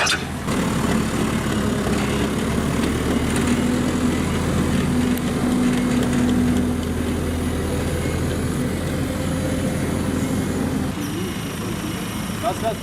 anladım. Nasıl?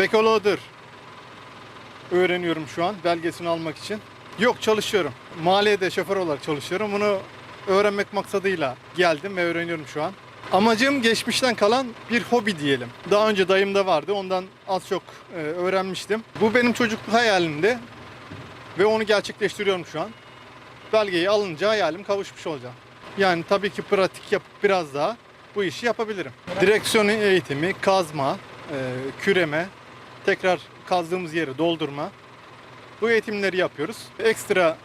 Backloader öğreniyorum şu an belgesini almak için. Yok çalışıyorum. Maliyede şoför olarak çalışıyorum. Bunu öğrenmek maksadıyla geldim ve öğreniyorum şu an. Amacım geçmişten kalan bir hobi diyelim. Daha önce dayımda vardı. Ondan az çok e, öğrenmiştim. Bu benim çocukluk hayalimdi. Ve onu gerçekleştiriyorum şu an. Belgeyi alınca hayalim kavuşmuş olacağım. Yani tabii ki pratik yapıp biraz daha bu işi yapabilirim. Direksiyon eğitimi, kazma, e, küreme, tekrar kazdığımız yeri doldurma. Bu eğitimleri yapıyoruz. Ekstra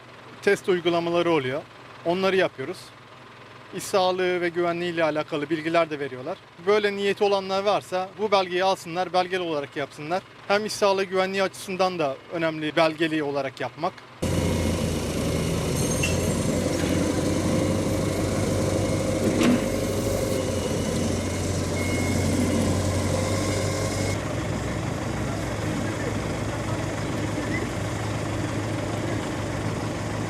test uygulamaları oluyor. Onları yapıyoruz. İş sağlığı ve güvenliği ile alakalı bilgiler de veriyorlar. Böyle niyeti olanlar varsa bu belgeyi alsınlar, belgeli olarak yapsınlar. Hem iş sağlığı güvenliği açısından da önemli belgeli olarak yapmak.